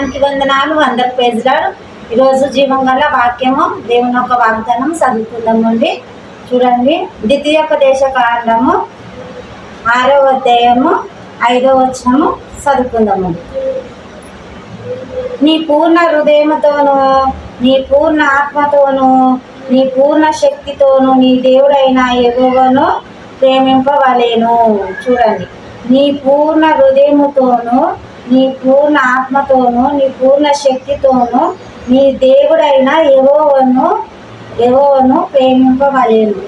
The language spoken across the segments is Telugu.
దేవానికి వందనాలు. అందరి పేజ్లో ఈరోజు జీవం గల వాక్యము దేవుని యొక్క వాగ్దానం చదువుకుందామండి చూడండి. ద్వితీయోపదేశ కాండము ఆరో అధ్యాయము ఐదో వచనము చదువుకుందాము. నీ పూర్ణ హృదయముతోను నీ పూర్ణ ఆత్మతోను నీ పూర్ణ శక్తితోను నీ దేవుడైన ఎగువను ప్రేమింపవలేను. చూడండి. నీ పూర్ణ హృదయముతోనూ నీ పూర్ణ ఆత్మతోను నీ పూర్ణ శక్తితోను నీ దేవుడైన ఎవోవను ఎవోవను ప్రేమింపవలేను.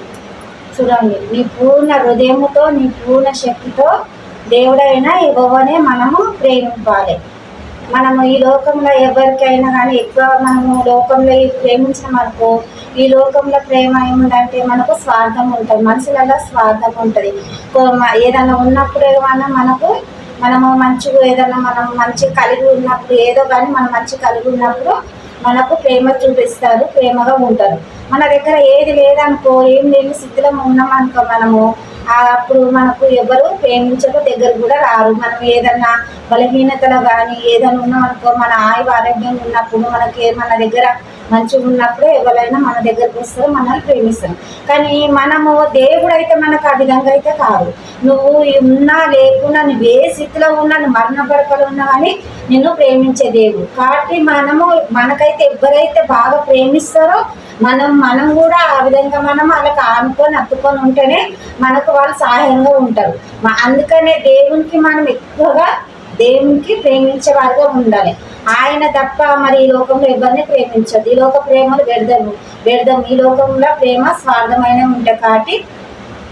చూడండి నీ పూర్ణ హృదయముతో నీ పూర్ణ శక్తితో దేవుడైన ఎవవనే మనము ప్రేమింపాలి. మనము ఈ లోకంలో ఎవరికైనా కానీ ఎక్కువ మనము లోకంలో ప్రేమించడం అనుకో ఈ లోకంలో ప్రేమ ఏముందంటే మనకు స్వార్థం ఉంటుంది మనుషులలో స్వార్థం ఉంటుంది. ఏదైనా ఉన్నప్పుడు ఏమన్నా మనకు మనము మంచిగా ఏదైనా మనం మంచి కలిగి ఉన్నప్పుడు ఏదో కానీ మనం మంచి కలిగి ఉన్నప్పుడు మనకు ప్రేమ చూపిస్తారు ప్రేమగా ఉంటారు. మన దగ్గర ఏది లేదనుకో ఏం లేని స్థితిలో ఉన్నామనుకో మనము అప్పుడు మనకు ఎవరు ప్రేమించక దగ్గర కూడా రారు. మనం ఏదన్నా బలహీనతలో కానీ ఏదైనా ఉన్నామనుకో మన ఆయు ఆరోగ్యం ఉన్నప్పుడు మనకి మన దగ్గర మంచిగా ఉన్నప్పుడే ఎవరైనా మన దగ్గరకు వస్తారు మనల్ని ప్రేమిస్తారు. కానీ మనము దేవుడు అయితే మనకు ఆ విధంగా అయితే కాదు. నువ్వు ఉన్నా లేకున్నా నువ్వు ఏ స్థితిలో ఉన్నా నువ్వు మరణ పడకలు ఉన్నా కానీ నిన్ను ప్రేమించే దేవుడు. కాబట్టి మనము మనకైతే ఎవరైతే బాగా ప్రేమిస్తారో మనం మనం కూడా ఆ విధంగా మనం వాళ్ళకి ఆనుకొని అత్తుకొని ఉంటేనే మనకు వాళ్ళు సహాయంగా ఉంటారు. అందుకనే దేవునికి మనం ఎక్కువగా దేవునికి ప్రేమించే వారిగా ఉండాలి. ఆయన తప్ప మరి ఈ లోకంలో ఎవరిని ప్రేమించదు. ఈ లోక ప్రేమలు వ్యర్థము. వ్యర్థం. ఈ లోకంలో ప్రేమ స్వార్థమైన ఉంటాయి కాబట్టి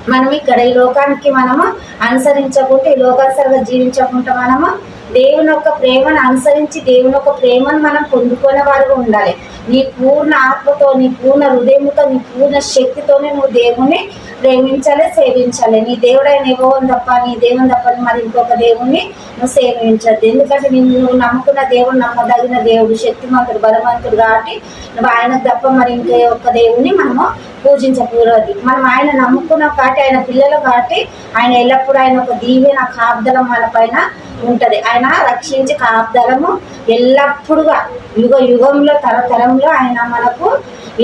మనం ఇక్కడ ఈ లోకానికి మనము అనుసరించకుండా ఈ లోకానుసరిగా జీవించకుండా మనము దేవుని యొక్క ప్రేమను అనుసరించి దేవుని యొక్క ప్రేమను మనం పొందుకునే వారుగా ఉండాలి. నీ పూర్ణ ఆత్మతో నీ పూర్ణ హృదయంతో నీ పూర్ణ శక్తితోనే నువ్వు దేవుని ప్రేమించాలి సేవించాలి. నీ దేవుడైన ఇవ్వని తప్ప నీ దేవుని తప్ప మరి ఇంకొక దేవుణ్ణి నువ్వు సేవించద్దు. ఎందుకంటే నిన్ను నువ్వు నమ్ముకున్న దేవుడు నమ్మదగిన దేవుడు శక్తిమంతుడు బలవంతుడు కాబట్టి నువ్వు ఆయనకు తప్ప మరి ఇంకే ఒక్క దేవుణ్ణి మనము పూజించకూడదు. మనం ఆయన నమ్ముకున్న కాబట్టి ఆయన పిల్లలు కాబట్టి ఆయన ఎల్లప్పుడూ ఆయన ఒక దీవెన కాపుదలం మన పైన ఉంటుంది. ఆయన రక్షించి కాపుదలము ఎల్లప్పుడుగా యుగ యుగంలో తరతరంలో ఆయన మనకు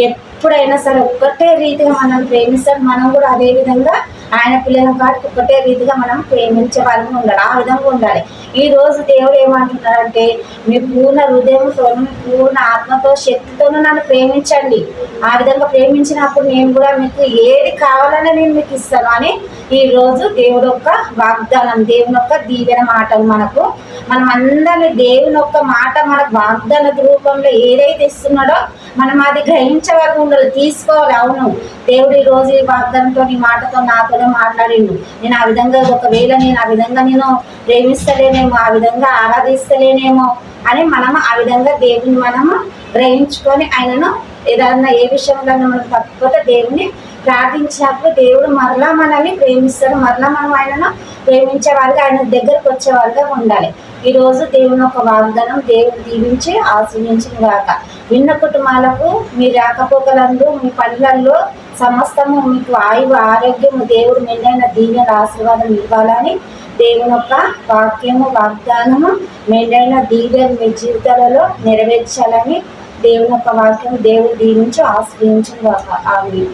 ఎప్పుడైనా సరే ఒక్కటే రీతిగా మనం ప్రేమిస్తాం మనం కూడా అదే విధంగా ఆయన పిల్లల కాబట్టి ఒకటే రీతిగా మనం ప్రేమించే వాళ్ళని ఉండాలి. ఆ విధంగా ఉండాలి. ఈ రోజు దేవుడు ఏమంటున్నారంటే మీ పూర్ణ హృదయంతో పూర్ణ ఆత్మతో శక్తితోనూ నన్ను ప్రేమించండి. ఆ విధంగా ప్రేమించినప్పుడు నేను కూడా మీకు ఏది కావాలని నేను మీకు ఇస్తాను. అని ఈ రోజు దేవుడు యొక్క వాగ్దానం దేవుని యొక్క దీవెన మాటలు మనకు మనం అందరినీ దేవుని యొక్క మాట మనకు వాగ్దాన రూపంలో ఏదైతే ఇస్తున్నాడో మనం అది గ్రహించే ఉండదు తీసుకోవాలి. అవును. దేవుడు ఈ రోజు ఈ వాగ్దంతో నీ మాటతో నాతోనే మాట్లాడిండు. నేను ఆ విధంగా ఒకవేళ నేను ఆ విధంగా నేను ప్రేమిస్తలేనేమో ఆ విధంగా ఆరాధిస్తలేనేమో అని మనం ఆ విధంగా దేవుని మనము గ్రహించుకొని ఆయనను ఏదన్నా ఏ విషయంలో మనం తప్పకపోతే దేవుని ప్రార్థించినప్పుడు దేవుడు మరలా మనల్ని ప్రేమిస్తాడు. మరలా మనం ఆయనను ప్రేమించే వాళ్ళగా ఆయన దగ్గరకు వచ్చే ఉండాలి. ఈరోజు దేవుని ఒక వాగ్దానం దేవుడు దీవించి ఆశ్రయించిన గాక విన్న కుటుంబాలకు మీ రాకపోకలందు మీ పనులలో సమస్తము మీకు ఆయువు ఆరోగ్యము దేవుడు మెండైన దీవెన ఆశీర్వాదం ఇవ్వాలని దేవుని యొక్క వాక్యము వాగ్దానము మెండైన దీవెన మీ జీవితాలలో నెరవేర్చాలని దేవుని యొక్క వాక్యం దేవుడు దీవించి ఆశ్రయించిన ఆవి